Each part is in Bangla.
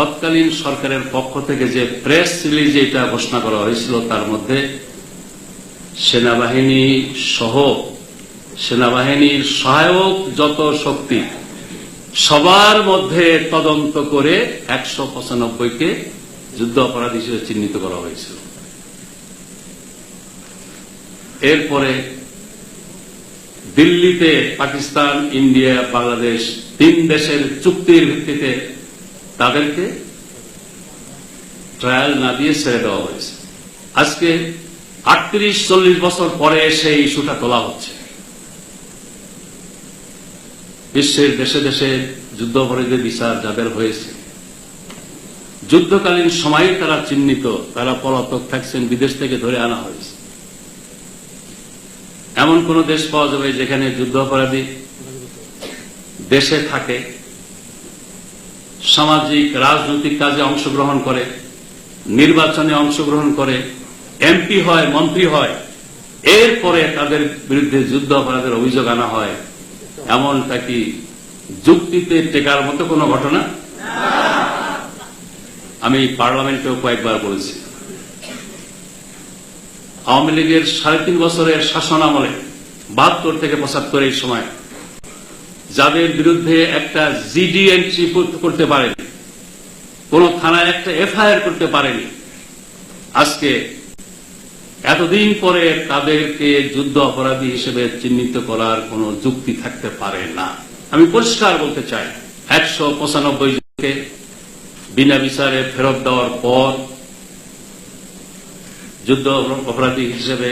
তৎকালীন সরকারের পক্ষ থেকে যে প্রেস রিলিজে এটা ঘোষণা করা হয়েছিল, তার মধ্যে সেনাবাহিনী সহ সেনাবাহিনীর সহায়ক যত শক্তি, সবার মধ্যে তদন্ত করে একশো পঁচানব্বইকে যুদ্ধ অপরাধ হিসেবে চিহ্নিত করা হয়েছিল। এরপরে দিল্লিতে পাকিস্তান, ইন্ডিয়া, বাংলাদেশ তিন দেশের চুক্তির ভিত্তিতে তাদেরকে ট্রায়াল না দিয়ে ছেড়ে দেওয়া হয়েছে। আজকে আটত্রিশ, চল্লিশ বছর পরে সেই ইস্যুটা তোলা হচ্ছে। বিশ্বের দেশে দেশে যুদ্ধ অপরাধীদের বিচার যাদের হয়েছে, যুদ্ধকালীন সময়ে তারা চিহ্নিত, তারা পলাতক থাকছেন, বিদেশ থেকে ধরে আনা হয়েছে। এমন কোন দেশ পাওয়া যাবে যেখানে যুদ্ধ অপরাধী দেশে থাকে সামাজিক, রাজনৈতিক কাজে অংশগ্রহণ করে, নির্বাচনে অংশগ্রহণ করে এমপি হয়, মন্ত্রী হয়, এরপরে তাদের বিরুদ্ধে যুদ্ধ অপরাধের অভিযোগ আনা হয়। এমনটা কি যুক্তিতে টেকার মতো কোনো ঘটনা? আমি পার্লামেন্টেও কয়েকবার বলেছি। আওয়ামী লীগের সাড়ে তিন বছরের শাসন আমলে বাহাত্তর থেকে পঁচাত্তর এই সময় যাদের বিরুদ্ধে একটা জিডি এন্ট্রি করতে পারেনি, কোন থানায় একটা এফআইআর করতে পারেনি, আজকে এতদিন পরে তাদেরকে যুদ্ধ অপরাধী হিসেবে চিহ্নিত করার কোন যুক্তি থাকতে পারে না। আমি পরিষ্কার বলতে চাই, একশো পঁচানব্বই জনকে বিনা বিচারে ফেরত দেওয়ার পর যুদ্ধ অপরাধী হিসেবে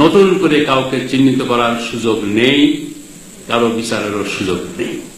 নতুন করে কাউকে চিহ্নিত করার সুযোগ নেই। কারও বিচারেরও সুযোগ নেই।